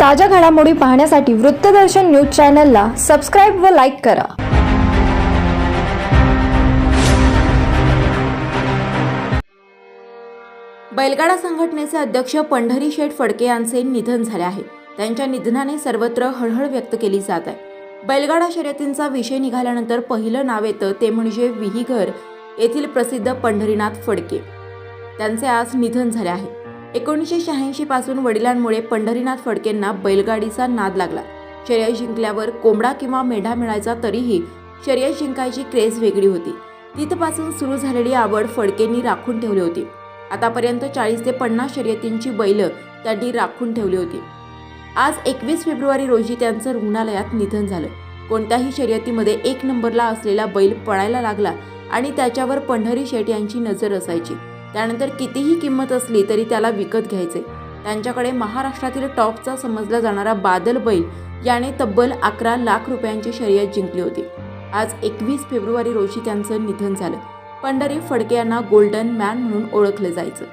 ताज्या घडामोडी पाहण्यासाठी वृत्तदर्शन न्यूज चॅनलला सबस्क्राईब व लाईक करा. बैलगाडा संघटनेचे अध्यक्ष पंढरी शेठ फडके यांचे निधन झाले आहे. त्यांच्या निधनाने सर्वत्र हळहळ व्यक्त केली जात आहे. बैलगाडा शर्यतींचा विषय निघाल्यानंतर पहिलं नाव येतं ते म्हणजे विहीघर येथील प्रसिद्ध पंढरीनाथ फडके. त्यांचे आज निधन झाले आहे. एकोणीसशे शहाऐंशी पासून वडिलांमुळे पंढरीनाथ फडकेंना बैलगाडीचा नाद लागला. शर्यत जिंकल्यावर कोंबडा किंवा मेंढा मिळायचा तरीही शर्यत जिंकायची क्रेज वेगळी होती. तिथपासून सुरू झालेली आवड फडकेंनी राखून ठेवली होती. आतापर्यंत चाळीस ते पन्नास शर्यतींची बैल त्यांनी राखून ठेवली होती. आज एकवीस फेब्रुवारी रोजी त्यांचं रुग्णालयात निधन झालं. कोणत्याही शर्यतीमध्ये एक नंबरला असलेला बैल पळायला लागला आणि त्याच्यावर पंढरी शेठ यांची नजर असायची. त्यानंतर कितीही किंमत असली तरी त्याला विकत घ्यायचे. त्यांच्याकडे महाराष्ट्रातील टॉपचा समजला जाणारा बादल बैल याने तब्बल अकरा लाख रुपयांची शर्यत जिंकली होती. आज एकवीस फेब्रुवारी रोजी त्यांचं निधन झालं. पंढरी फडके यांना गोल्डन मॅन म्हणून ओळखलं जायचं.